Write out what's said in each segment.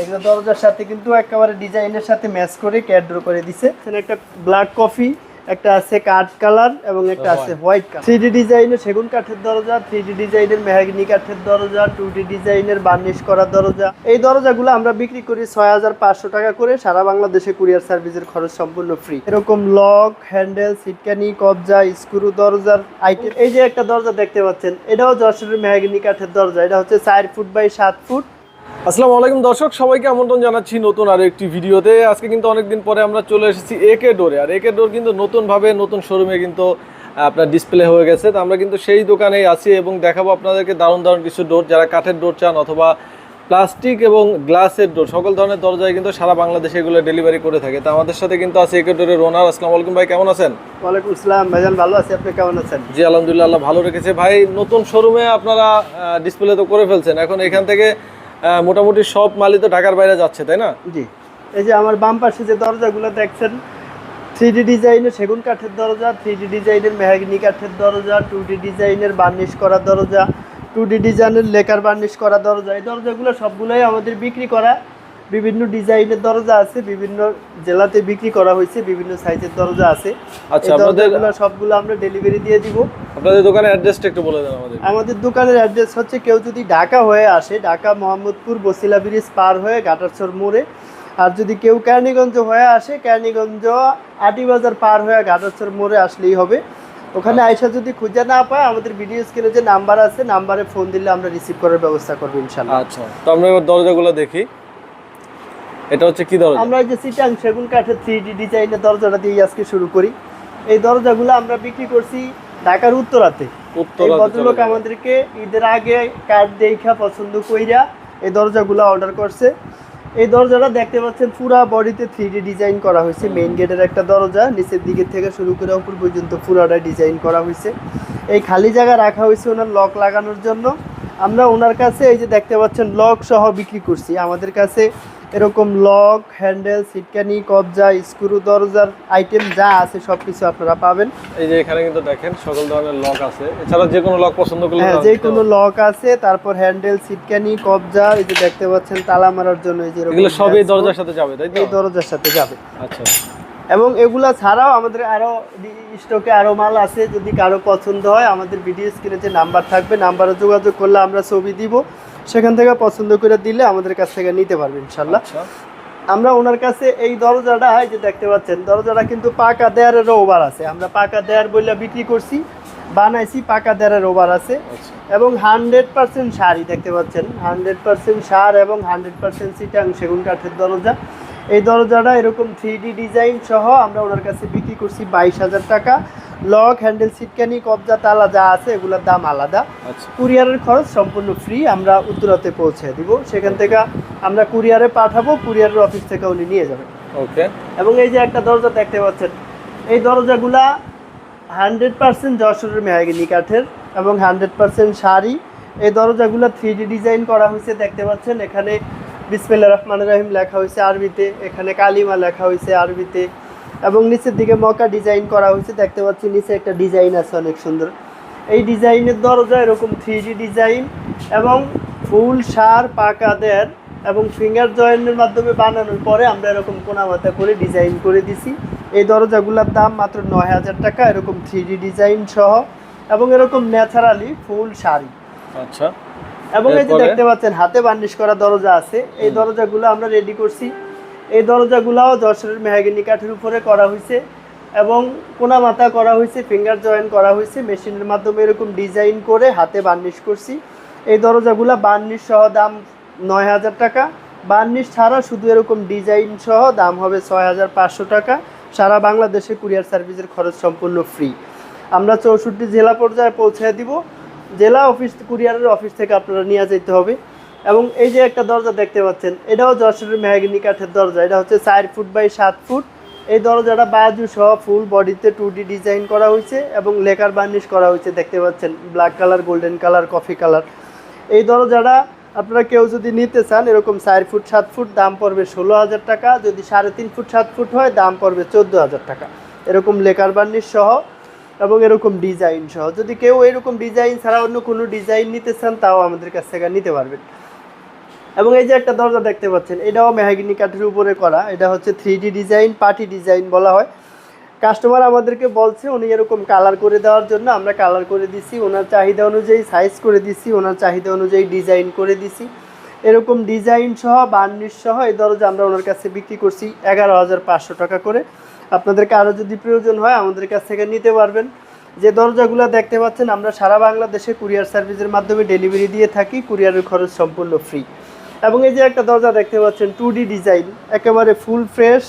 এগুলো দরজার সাথে কিন্তু একেবারে ডিজাইনের সাথে ম্যাচ করে ক্যাড্র করে দিছে। একটা ব্ল্যাক কফি একটা আছে কাঠ কালার এবং একটা আছে হোয়াইট কালার। থ্রি ডি ডিজাইনের সেগুন কাঠের দরজা থ্রি ডি ডিজাইনের মেহাগিনি কাঠের দরজা টু ডি ডিজাইনের বার্নিশ করা দরজা। এই দরজাগুলো আমরা বিক্রি করি ছয় হাজার পাঁচশো টাকা করে সারা বাংলাদেশে কুরিয়ার সার্ভিসের খরচ সম্পূর্ণ ফ্রি এরকম লক হ্যান্ডেল সিটকানি কবজা স্ক্রু দরজার আইটেম এই যে একটা দরজা দেখতে পাচ্ছেন এটাও যশোরের মেহাগিনি কাঠের দরজা এটা হচ্ছে চার ফুট বাই সাত ফুট। আসসালামু আলাইকুম দর্শক সবাইকে আমন্ত্রণ জানাচ্ছি নতুন আরও একটি ভিডিওতে। আজকে কিন্তু অনেকদিন পরে আমরা চলে এসেছি একে ডোরে। আর একে ডোর কিন্তু নতুনভাবে নতুন শোরুমে কিন্তু আপনার ডিসপ্লে হয়ে গেছে। তো আমরা কিন্তু সেই দোকানেই আছি এবং দেখাবো আপনাদেরকে দারুণ দারুণ কিছু ডোর। যারা কাঠের ডোর চান অথবা প্লাস্টিক এবং গ্লাসের ডোর সকল ধরনের দরজায় কিন্তু সারা বাংলাদেশে এগুলো ডেলিভারি করে থাকে। তো আমাদের সাথে কিন্তু আছে একে ডোরের ওনার আসসালামু আলাইকুম ভাই কেমন আছেন? ওয়ালাইকুম আসসালাম ভাইজান ভালো আছি। আপনি কেমন আছেন? জি আলহামদুলিল্লাহ ভালো রেখেছে। ভাই নতুন শোরুমে আপনারা ডিসপ্লে তো করে ফেলছেন। এখন এখান থেকে মোটামুটি সব মালই তো ঢাকার বাইরে যাচ্ছে, তাই না? জি। এই যে আমার বাম পাশে যে দরজাগুলো দেখছেন থ্রি ডি ডিজাইনের সেগুন কাঠের দরজা থ্রি ডি ডিজাইনের মেহাগিনি কাঠের দরজা টু ডি ডিজাইনের বার্নিশ করা দরজা টু ডি ডিজাইনের লেকার বার্নিশ করা দরজা, এই দরজাগুলো সবগুলোই আমাদের বিক্রি করা বিভিন্ন ডিজাইনের দরজা আছে বিভিন্ন জেলাতে বিক্রি করা হয়েছে বিভিন্ন সাইজের দরজা আছে। আচ্ছা দরজাগুলো সবগুলো আমরা ডেলিভারি দিয়ে দিব। আপনাদের দোকানের অ্যাড্রেসটা একটু বলে দেন আমাদের। আমাদের দোকানের অ্যাড্রেস হচ্ছে কেউ যদি ঢাকা হয়ে আসে ঢাকা মোহাম্মদপুর বসিলা ব্রিজ পার হয়ে ঘাটারচর মোড়ে। আর যদি কেউ কেরানীগঞ্জ হয়ে আসে কেরানীগঞ্জ আটিবাজার পার হয়ে ঘাটারচর মোড়ে আসলেই হবে। ওখানে আয়সা যদি খুঁজে না পায় আমাদের ভিডিও স্ক্রিনে যে নাম্বার আছে নাম্বারে ফোন দিলে আমরা রিসিভ করার ব্যবস্থা করব ইনশাল্লাহ আচ্ছা তো আমরা এবার দরজাগুলো দেখি। এটা হচ্ছে কি দরজা? আমরা এই যে সিটাং সেগুন কাঠের থ্রি ডি ডিজাইনের দরজাটা দিয়ে আজকে শুরু করি। এই দরজাগুলো আমরা বিক্রি করছি ঢাকার উত্তরাতে। ভদ্রলোক আমাদেরকে ঈদের আগে কার্ড দেখা পছন্দ কইরা এই দরজাগুলো অর্ডার করছে। এই দরজাটা দেখতে পাচ্ছেন পুরা বডিতে থ্রি ডিজাইন করা হয়েছে। মেইন গেটের একটা দরজা নিচের দিকে থেকে শুরু করে উপর পর্যন্ত পুরাটা ডিজাইন করা হয়েছে। এই খালি জায়গা রাখা হয়েছে ওনার লক লাগানোর জন্য। আমরা ওনার কাছে এই যে দেখতে পাচ্ছেন লক সহ বিক্রি করছি। আমাদের কাছে এরকম লক হ্যান্ডেল সিটকানি কবজা স্ক্রু দরজার আইটেম যা আছে সব কিছু আপনারা পাবেন। এই যে এখানে কিন্তু দেখেন সকল ধরনের লক আছে। এছাড়া যে কোনো লক পছন্দ করলে হ্যাঁ যে কোনো লক আছে তারপর হ্যান্ডেল সিটকানি কবজা এই যে দেখতে পাচ্ছেন তালা মারার জন্য এই যে এগুলো সবই দরজার সাথে যাবে তাই তো? এই দরজার সাথে যাবে। আচ্ছা। এবং এগুলা ছাড়াও আমাদের আরও স্টকে আরও মাল আছে যদি কারও পছন্দ হয় আমাদের ভিডিও স্ক্রিনে যে নাম্বার থাকবে নাম্বারে যোগাযোগ করলে আমরা ছবি দিব। সেখান থেকে পছন্দ করে দিলে আমাদের কাছ থেকে নিতে পারবে ইনশাল্লাহ। আচ্ছা। আমরা ওনার কাছে এই দরজাটা এই যে দেখতে পাচ্ছেন দরজাটা কিন্তু পাকা দেয়ারের ওভার আছে। আমরা পাকা দেয়ার বলে বিক্রি করছি বানাইছি পাকা দেয়ারের ওভার আছে। আচ্ছা। এবং হান্ড্রেড পার্সেন্ট শাড়ি দেখতে পাচ্ছেন হান্ড্রেড পার্সেন্ট সার এবং হান্ড্রেড পার্সেন্ট সিটাং সেগুন কাঠের দরজা। এই দরজাটা এরকম থ্রি ডি ডিজাইন সহ আমরা ওনার কাছে বিক্রি করছি বাইশ হাজার টাকা। লক হ্যান্ডেল সিটকানি কবজা তালা যা আছে এগুলোর দাম আলাদা। আচ্ছা। কুরিয়ারের খরচ সম্পূর্ণ ফ্রি আমরা উত্তরাতে পৌঁছে দিব। সেখান থেকে আমরা কুরিয়ারে পাঠাবো কুরিয়ারের অফিস থেকে উনি নিয়ে যাবেন ওকে এবং এই যে একটা দরজা দেখতে পাচ্ছেন এই দরজাগুলা হান্ড্রেড পার্সেন্ট যশোরের মেহাগিনি কাঠের এবং হান্ড্রেড পার্সেন্ট শাড়ি। এই দরজাগুলো থ্রি ডি ডিজাইন করা হয়েছে দেখতে পাচ্ছেন। এখানে বিসমিল্লা রহমান রাহিম লেখা হয়েছে আরবিতে এখানে কালিমা লেখা হয়েছে আরবিতে। এবং নিচের দিকে মকা ডিজাইন করা হয়েছে। দেখতে পাচ্ছি নিচে একটা ডিজাইন আছে অনেক সুন্দর। এই ডিজাইনের দরজা এরকম থ্রি ডিজাইন এবং ফুল সার পাকা দেড় এবং ফিঙ্গার জয়েন্টের মাধ্যমে বানানোর পরে আমরা এরকম কোনা মাথা করে ডিজাইন করে দিছি। এই দরজাগুলোর দাম মাত্র নয় হাজার টাকা এরকম থ্রি ডি ডিজাইন সহ এবং এরকম ন্যাচারালি ফুল শাড়ি। আচ্ছা। এবং এই যে দেখতে পাচ্ছেন হাতে বার্নিশ করা দরজা আছে। এই দরজাগুলো আমরা রেডি করছি। এই দরজাগুলাও যশোরের মেহাগিনি কাঠের উপরে করা হয়েছে এবং কোনা মাথা করা হয়েছে ফিঙ্গার জয়েন করা হয়েছে মেশিনের মাধ্যমে এরকম ডিজাইন করে হাতে বার্নিশ করছি। এই দরজাগুলো বার্নিশ সহ দাম নয় হাজার টাকা। বার্নিশ ছাড়া শুধু এরকম ডিজাইন সহ দাম হবে ছয় হাজার পাঁচশো টাকা। সারা বাংলাদেশে কুরিয়ার সার্ভিসের খরচ সম্পূর্ণ ফ্রি আমরা চৌষট্টি জেলা পর্যায়ে পৌঁছে দিব। জেলা অফিস কুরিয়ারের অফিস থেকে আপনারা নিয়ে যেতে হবে। এবং এই যে একটা দরজা দেখতে পাচ্ছেন, এটাও যশোরের মেহাগিনি কাঠের দরজা। এটা হচ্ছে চার ফুট বাই সাত ফুট। এই দরজাটা বাজু সহ ফুল বডিতে টু ডিজাইন করা হয়েছে এবং লেকার বার্নিশ করা হয়েছে, দেখতে পাচ্ছেন, black colour, golden colour, coffee colour. এই দরজাটা আপনারা কেউ যদি নিতে চান, এরকম চার ফুট, সাত ফুট, দাম পড়বে ষোলো হাজার টাকা। যদি সাড়ে তিন ফুট, সাত ফুট হয়, দাম পড়বে চোদ্দ হাজার টাকা। এরকম লেকার বার্নিশ সহ এবং এরকম ডিজাইন সহ। যদি কেউ এরকম ডিজাইন ছাড়া অন্য কোনো ডিজাইন নিতে চান, তাও আমাদের কাছ থেকে নিতে পারবেন। এবং এই যে একটা দরজা দেখতে পাচ্ছেন, এটাও মেহাগিনি কাঠের উপরে করা। এটা হচ্ছে থ্রি ডিজাইন পার্টি ডিজাইন বলা হয়। কাস্টমার আমাদেরকে বলছে, উনি এরকম কালার করে দেওয়ার জন্য আমরা কালার করে দিছি, ওনার চাহিদা অনুযায়ী সাইজ করে দিছি, ওনার চাহিদা অনুযায়ী ডিজাইন করে দিছি। এরকম ডিজাইন সহ বার্নিশ সহ এই দরজা আমরা ওনার কাছে বিক্রি করছি এগারো হাজার পাঁচশো টাকা করে। আপনাদেরকে আরও যদি প্রয়োজন হয়, আমাদের কাছ থেকে নিতে পারবেন। যে দরজাগুলো দেখতে পাচ্ছেন, আমরা সারা বাংলাদেশে কুরিয়ার সার্ভিসের মাধ্যমে ডেলিভারি দিয়ে থাকি, কুরিয়ারের খরচ সম্পূর্ণ ফ্রি এবং এই যে একটা দরজা দেখতে পাচ্ছেন টু ডিজাইন একেবারে ফুল ফ্রেশ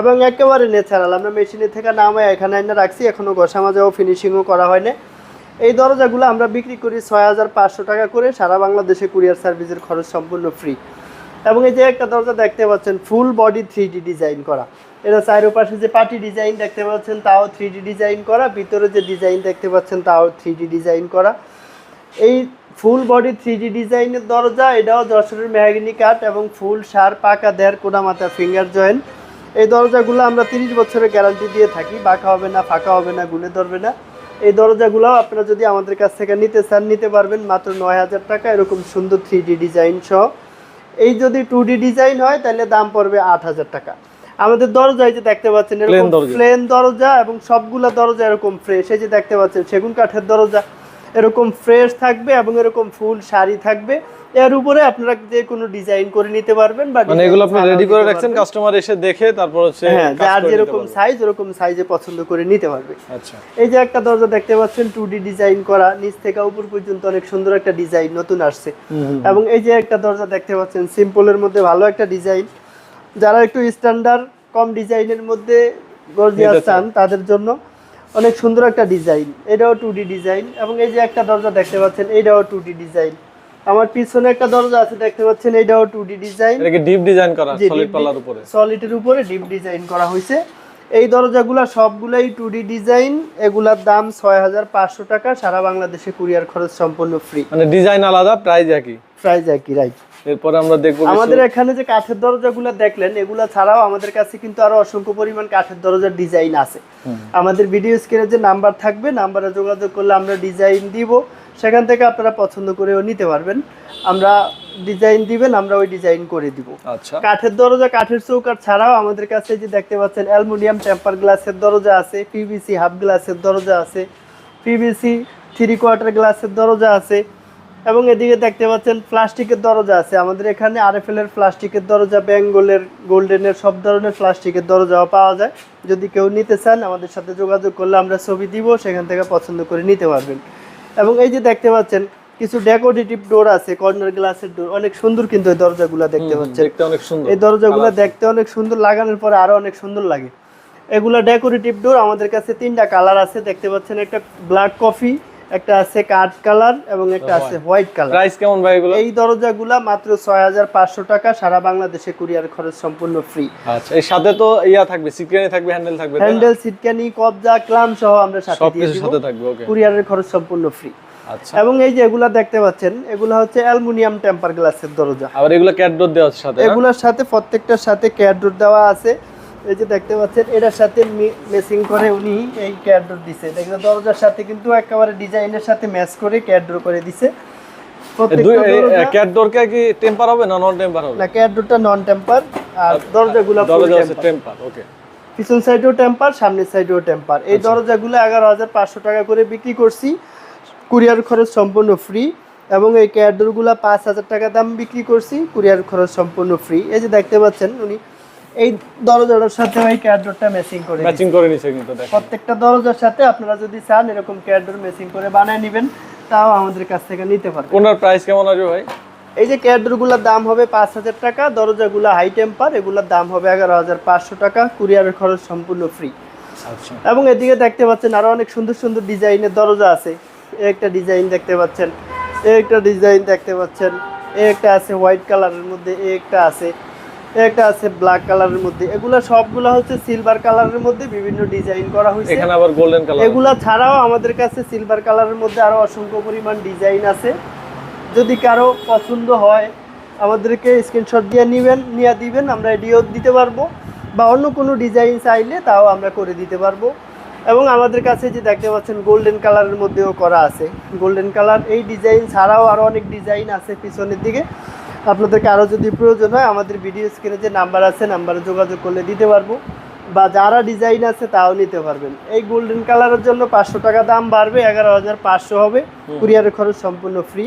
এবং একেবারে ন্যাচারাল আমরা মেশিনের থেকে নামায় এখানে এনে রাখছি এখনও ঘষা মাজাও ফিনিশিংও করা হয়নি। এই দরজাগুলো আমরা বিক্রি করি ছয় হাজার পাঁচশো টাকা করে, সারা বাংলাদেশে কুরিয়ার সার্ভিসের খরচ সম্পূর্ণ ফ্রি এবং এই যে একটা দরজা দেখতে পাচ্ছেন ফুল বডি থ্রি ডিজাইন করা। এটা চারোপাশে যে পার্টি ডিজাইন দেখতে পাচ্ছেন, তাও থ্রি ডিজাইন করা। ভিতরে যে ডিজাইন দেখতে পাচ্ছেন, তাও থ্রি ডিজাইন করা। এই ফুল বডি থ্রি ডি ডিজাইনের দরজা এটাও যশোরের মেহাগিনি কাঠ এবং ফুল সার পাকা দেড় কোনা মাথা ফিঙ্গার জয়েন্ট। এই দরজাগুলো আমরা তিরিশ বছরের গ্যারান্টি দিয়ে থাকি বাঁকা হবে না ফাঁকা হবে না গুনে ধরবে না। এই দরজাগুলো আপনারা যদি আমাদের কাছ থেকে নিতে চান নিতে পারবেন মাত্র নয় হাজার টাকা এরকম সুন্দর থ্রি ডি ডিজাইন সহ। এই যদি টু ডি ডিজাইন হয় তাহলে দাম পড়বে আট হাজার টাকা। আমাদের দরজা এই যে দেখতে পাচ্ছেন এরকম প্লেন দরজা এবং সবগুলা দরজা এরকম ফ্রেশ এই যে দেখতে পাচ্ছেন সেগুন কাঠের দরজা এরকম ফ্রেশ থাকবে এবং এরকম ফুল শাড়ি থাকবে। এর উপরে আপনারা যে কোনো ডিজাইন করে নিতে পারবেন বা মানে এগুলো আপনি রেডি করে রাখছেন কাস্টমার এসে দেখে তারপর হচ্ছে হ্যাঁ যার যেরকম সাইজ ওরকম সাইজে পছন্দ করে নিতে পারবে। আচ্ছা। এই যে একটা দরজা দেখতে পাচ্ছেন টু ডি ডিজাইন করা নিচ থেকে উপর পর্যন্ত অনেক সুন্দর একটা ডিজাইন নতুন আসছে। এবং এই যে একটা দরজা দেখতে পাচ্ছেন সিম্পলের মধ্যে ভালো একটা ডিজাইন যারা একটু স্ট্যান্ডার্ড কম ডিজাইনের মধ্যে গর্জিয়াস। চান তাদের জন্য অনেক সুন্দর একটা ডিজাইন। এটাও টু ডিজাইন এবং এই যে একটা দরজা দেখতে পাচ্ছেন এইটাও টু ডিজাইন। আমার পিছনে একটা দরজা আছে দেখতে পাচ্ছেন এইটাও টু ডিজাইন। এটা কি ডিপ ডিজাইন করা সলিড পাল্লার উপরে? সলিডের উপরে ডিপ ডিজাইন করা হয়েছে। এই দরজাগুলো সবগুলাই টু ডি ডিজাইন এগুলার দাম ছয় হাজার পাঁচশো টাকা সারা বাংলাদেশে কুরিয়ার খরচ সম্পূর্ণ ফ্রি মানে ডিজাইন আলাদা প্রাইস একই। প্রাইস একই রাইট এরপরে আমরা দেখব আমাদের এখানে যে কাঠের দরজাগুলো দেখলেন এগুলা ছাড়াও আমাদের কাছে কিন্তু আরও অসংখ্য পরিমাণ কাঠের দরজার ডিজাইন আছে। আমাদের ভিডিও স্ক্রিনে যে নাম্বার থাকবে নাম্বারে যোগাযোগ করলে আমরা ডিজাইন দিব। সেখান থেকে আপনারা পছন্দ করেও নিতে পারবেন। আমরা ডিজাইন দিবেন আমরা ওই ডিজাইন করে দিব। আচ্ছা। কাঠের দরজা কাঠের চৌকাঠ ছাড়াও আমাদের কাছে যে দেখতে পাচ্ছেন অ্যালুমিনিয়াম টেম্পার গ্লাসের দরজা আছে পিভিসি হাফ গ্লাসের দরজা আছে পিভিসি থ্রি কোয়ার্টার গ্লাসের দরজা আছে। এবং এদিকে দেখতে পাচ্ছেন প্লাস্টিকের দরজা আছে। আমাদের এখানে আর আরএফএল এর প্লাস্টিকের দরজা বেঙ্গলের গোল্ডেনের সব ধরনের প্লাস্টিকের দরজাও পাওয়া যায়। যদি কেউ নিতে চান আমাদের সাথে যোগাযোগ করলে আমরা ছবি দিব সেখান থেকে পছন্দ করে নিতে পারবেন। এবং এই যে দেখতে পাচ্ছেন কিছু ডেকোরেটিভ ডোর আছে কর্নার গ্লাসের ডোর অনেক সুন্দর কিন্তু এই দরজাগুলো দেখতে পাচ্ছেন। দেখতে অনেক সুন্দর। এই দরজাগুলো দেখতে অনেক সুন্দর লাগানোর পরে আরও অনেক সুন্দর লাগে। এগুলো ডেকোরেটিভ ডোর আমাদের কাছে তিনটা কালার আছে। দেখতে পাচ্ছেন একটা ব্ল্যাক কফি একটা আছে কাঠ কালার এবং একটা আছে হোয়াইট কালার। প্রাইস কেমন ভাই এগুলো? এই দরজাগুলা মাত্র ছয় হাজার পাঁচশো টাকা সারা বাংলাদেশে কুরিয়ার খরচ সম্পূর্ণ ফ্রি আচ্ছা এর সাথে তো ইয়া থাকবে সিক্রেনি থাকবে হ্যান্ডেল থাকবে? হ্যান্ডেল সিটকানি কবজা ক্লাম সহ আমরা সাথে দিয়ে দিব। সাথে থাকবে ওকে কুরিয়ারের খরচ সম্পূর্ণ ফ্রি আচ্ছা। এবং এই যে এগুলা দেখতে পাচ্ছেন এগুলা হচ্ছে অ্যালুমিনিয়াম টেম্পার গ্লাসের দরজা। আবার এগুলো ক্যাট ডোর দেওয়া আছে সাথে? এগুলোর সাথে প্রত্যেকটার সাথে ক্যাডরোড দেওয়া আছে। এই যে দেখতে পাচ্ছেন এটার সাথে মেসিং করে উনি এই ক্যাডরোড দিছে। দেখবেন দরজার সাথে কিন্তু একেবারে ডিজাইনের সাথে ম্যাচ করে ক্যাডরো করে দিছে। কে টেম্পার হবে না নন টেম্পার হবে? না ক্যাডরোডটা নন টেম্পার আর দরজাগুলো ফুল দরজা আছে টেম্পার টেম্পার ওকে পিছন সাইডেও টেম্পার সামনের সাইডেও টেম্পার এই দরজাগুলো এগারো হাজার পাঁচশো টাকা করে বিক্রি করছি। কুরিয়ার খরচ সম্পূর্ণ ফ্রি এবং এই ক্যাডরগুলো পাঁচ হাজার টাকা দাম বিক্রি করছি। কুরিয়ার খরচ সম্পূর্ণ ফ্রি এই যে দেখতে পাচ্ছেন উনি এই দরজাটার সাথে এই ক্যাডরটা ম্যাচিং করে। ম্যাচিং করে নিছে কিন্তু দেখেন। প্রত্যেকটা দরজার সাথে আপনারা যদি চান এরকম ক্যাডর ম্যাচিং করে বানায় নেবেন তাও আমাদের কাছ থেকে নিতে পারবেন। ওনার প্রাইস কেমন আসবে ভাই? এই যে ক্যাডরগুলোর দাম হবে পাঁচ হাজার টাকা দরজাগুলো হাই টেম্পার এগুলোর দাম হবে এগারো হাজার পাঁচশো টাকা কুরিয়ারের খরচ সম্পূর্ণ ফ্রি আচ্ছা। এবং এদিকে দেখতে পাচ্ছেন আরও অনেক সুন্দর সুন্দর ডিজাইনের দরজা আছে। একটা ডিজাইন দেখতে পাচ্ছেন একটা ডিজাইন দেখতে পাচ্ছেন একটা আছে হোয়াইট কালারের মধ্যে একটা আছে। একটা আছে ব্ল্যাক কালারের মধ্যে। এগুলো সবগুলো হচ্ছে সিলভার কালারের মধ্যে বিভিন্ন ডিজাইন করা হয়েছে এখানে আবার গোল্ডেন কালার এগুলা ছাড়াও আমাদের কাছে সিলভার কালারের মধ্যে আরও অসংখ্য পরিমাণ ডিজাইন আছে। যদি কারও পছন্দ হয় আমাদেরকে স্ক্রিনশট দিয়ে নেবেন নিয়ে দিবেন আমরা এডিও দিতে পারব। বা অন্য কোনো ডিজাইন চাইলে তাও আমরা করে দিতে পারব। এবং আমাদের কাছে যে দেখতে পাচ্ছেন গোল্ডেন কালারের মধ্যেও করা আছে। গোল্ডেন কালার এই ডিজাইন ছাড়াও আরও অনেক ডিজাইন আছে পিছনের দিকে। আপনাদেরকে আরও যদি প্রয়োজন হয় আমাদের ভিডিও স্ক্রিনে যে নাম্বার আছে নাম্বারে যোগাযোগ করলে দিতে পারব। বা যারা ডিজাইন আছে তাও নিতে পারবেন। এই গোল্ডেন কালারের জন্য পাঁচশো টাকা দাম বাড়বে এগারো হাজার পাঁচশো হবে। কুরিয়ারের খরচ সম্পূর্ণ ফ্রি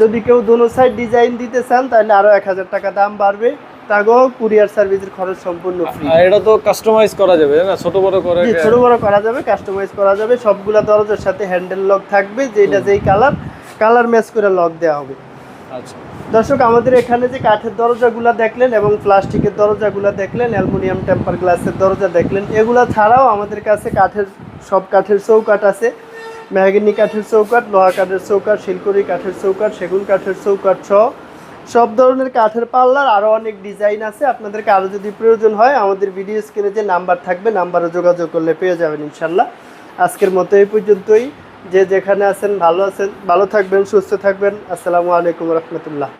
যদি কেউ দোনো সাইড ডিজাইন দিতে চান তাহলে আরও এক হাজার টাকা দাম বাড়বে। কুরিয়ার সার্ভিসের খরচ সম্পূর্ণ ফ্রি আর এটা তো কাস্টমাইজ করা যাবে না? ছোট বড় করে ছোট বড় করা যাবে কাস্টমাইজ করা যাবে। সবগুলা দরজার সাথে হ্যান্ডেল লক থাকবে যেটা যেই কালার কালার ম্যাচ করে লক দেওয়া হবে। আচ্ছা দর্শক, আমাদের এখানে যে কাঠের দরজাগুলো দেখলেন এবং প্লাস্টিকের দরজাগুলো দেখলেন, অ্যালুমিনিয়াম টেম্পার গ্লাসের দরজা দেখলেন, এগুলো ছাড়াও আমাদের কাছে কাঠের সব কাঠের চৌকাঠ আছে। মেহাগিনি কাঠের চৌকাঠ, লোহা কাঠের চৌকাঠ, শিলকুড়ি কাঠের চৌকাঠ, সেগুন কাঠের চৌকাঠ সহ সব ধরনের কাঠের পাল্লার আরও অনেক ডিজাইন আছে। আপনাদেরকে আরও যদি প্রয়োজন হয়, আমাদের ভিডিও স্ক্রিনে যে নাম্বার থাকবে, নাম্বারে যোগাযোগ করলে পেয়ে যাবেন ইনশাল্লাহ। আজকের মতো এই পর্যন্তই। যে যেখানে আছেন ভালো আছেন ভালো থাকবেন সুস্থ থাকবেন। আসসালামু আলাইকুম রহমতুল্লাহ।